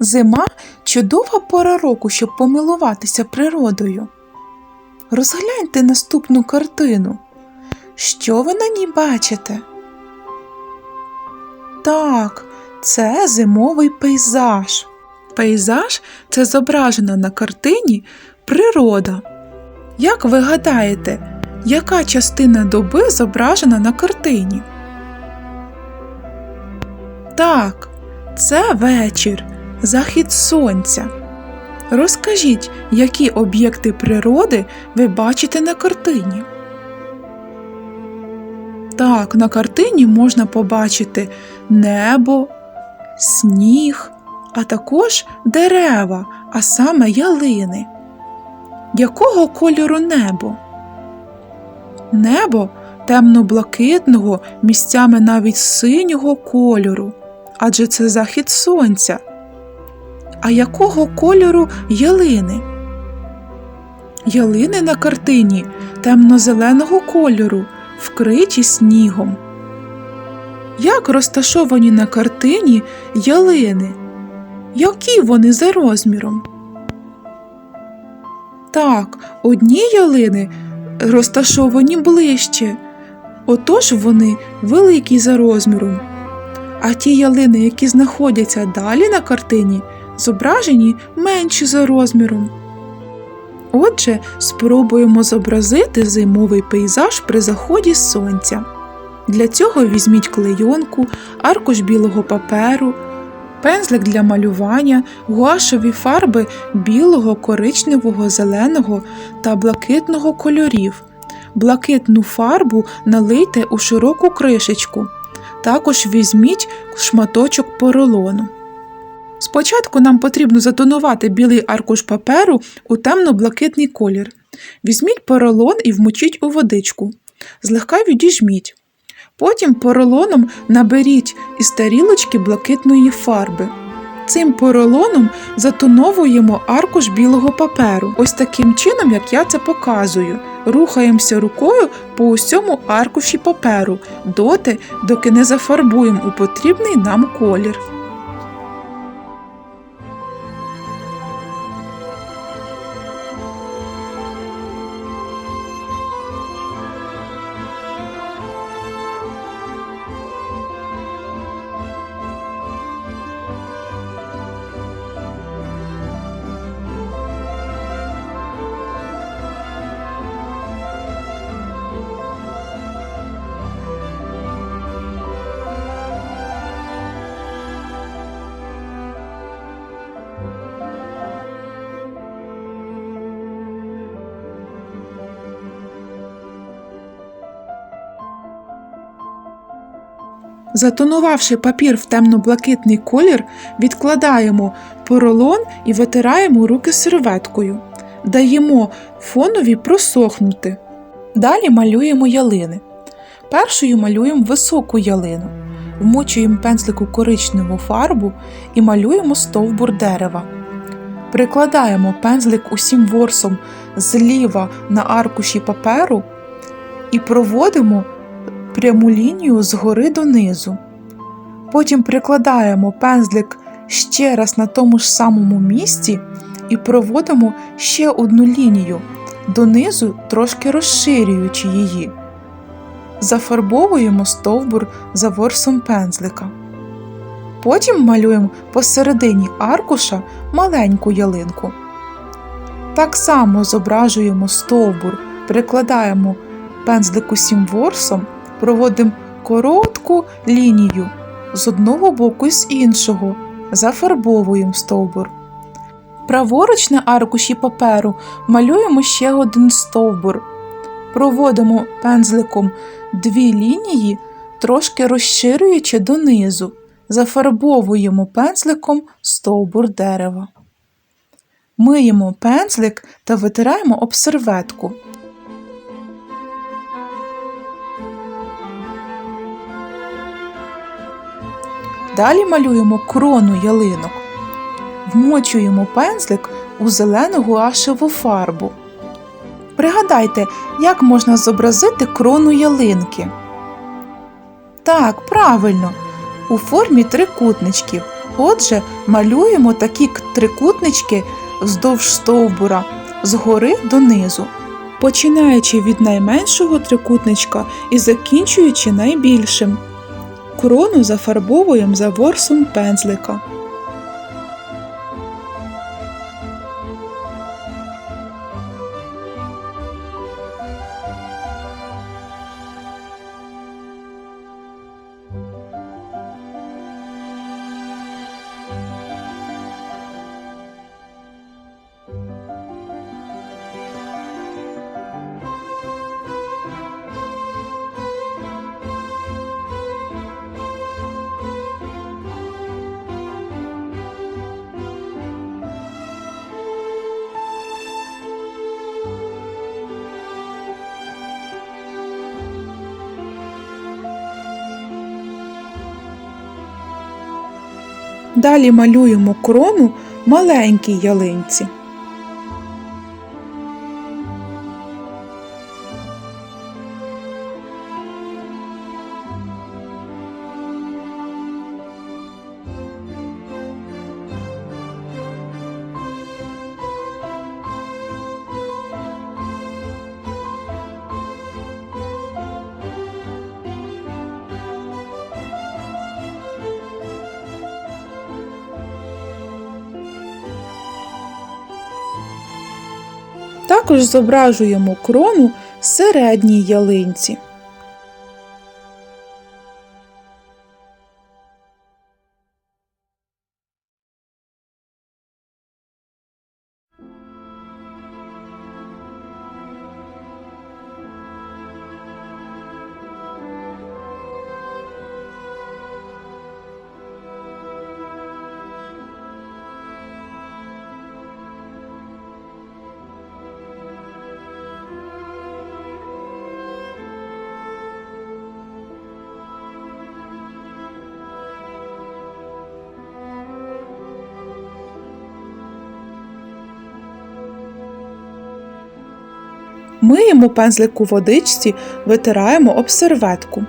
Зима чудова пора року, щоб помилуватися природою. Розгляньте наступну картину. Що ви на ній бачите? Так, це зимовий пейзаж. Пейзаж це зображена на картині природа. Як ви гадаєте, яка частина доби зображена на картині? Так, це вечір, захід сонця. Розкажіть, які об'єкти природи ви бачите на картині? Так, на картині можна побачити небо, сніг, а також дерева, а саме ялини. Якого кольору небо? Небо темно-блакитного, місцями навіть синього кольору, адже це захід сонця. А якого кольору ялини? Ялини на картині темно-зеленого кольору, вкриті снігом. Як розташовані на картині ялини? Які вони за розміром? Так, одні ялини розташовані ближче, отож вони великі за розміром. А ті ялини, які знаходяться далі на картині, зображені менші за розміром. Отже, спробуємо зобразити зимовий пейзаж при заході сонця. Для цього візьміть клейонку, аркуш білого паперу, пензлик для малювання, гуашеві фарби білого, коричневого, зеленого та блакитного кольорів. Блакитну фарбу налийте у широку кришечку. Також візьміть шматочок поролону. Спочатку нам потрібно затонувати білий аркуш паперу у темно-блакитний колір. Візьміть поролон і вмочіть у водичку. Злегка відіжміть. Потім поролоном наберіть із тарілочки блакитної фарби. Цим поролоном затоновуємо аркуш білого паперу. Ось таким чином, як я це показую. Рухаємося рукою по усьому аркуші паперу, доти, доки не зафарбуємо у потрібний нам колір. Затонувавши папір в темно-блакитний колір, відкладаємо поролон і витираємо руки серветкою. Даємо фонові просохнути. Далі малюємо ялини. Першою малюємо високу ялину. Вмочуємо пензлик у коричневу фарбу і малюємо стовбур дерева. Прикладаємо пензлик усім ворсом зліва на аркуші паперу і проводимо пряму лінію згори донизу. Потім прикладаємо пензлик ще раз на тому ж самому місці і проводимо ще одну лінію донизу, трошки розширюючи її. Зафарбовуємо стовбур за ворсом пензлика. Потім малюємо посередині аркуша маленьку ялинку. Так само зображуємо стовбур, прикладаємо пензлик усім ворсом проводимо коротку лінію з одного боку і з іншого, зафарбовуємо стовбур. Праворуч на аркуші паперу малюємо ще один стовбур. Проводимо пензликом дві лінії, трошки розширюючи донизу, зафарбовуємо пензликом стовбур дерева. Миємо пензлик та витираємо об серветку. Далі малюємо крону ялинок. Вмочуємо пензлик у зелену гуашеву фарбу. Пригадайте, як можна зобразити крону ялинки. Так, правильно, у формі трикутничків. Отже, малюємо такі трикутнички вздовж стовбура згори донизу, починаючи від найменшого трикутничка і закінчуючи найбільшим. Крону зафарбовуємо за ворсом пензлика. Далі малюємо крону маленькій ялинці. Також зображуємо крону середній ялинці. Миємо пензлик у водичці, витираємо об серветку.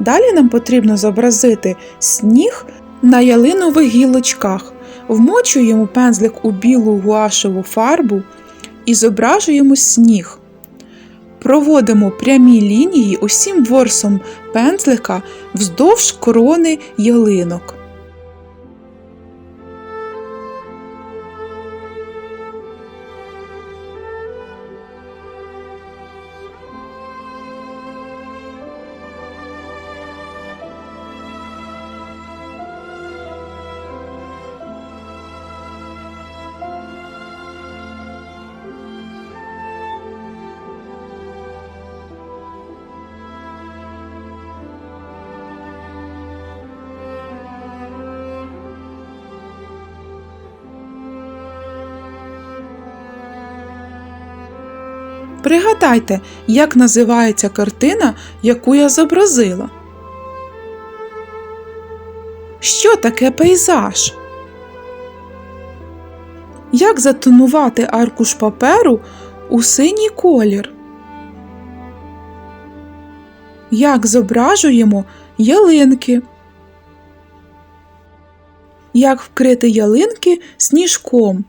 Далі нам потрібно зобразити сніг на ялинових гілочках. Вмочуємо пензлик у білу гуашеву фарбу і зображуємо сніг. Проводимо прямі лінії усім ворсом пензлика вздовж корони ялинок. Пригадайте, як називається картина, яку я зобразила. Що таке пейзаж? Як затонувати аркуш паперу у синій колір? Як зображуємо ялинки? Як вкрити ялинки сніжком?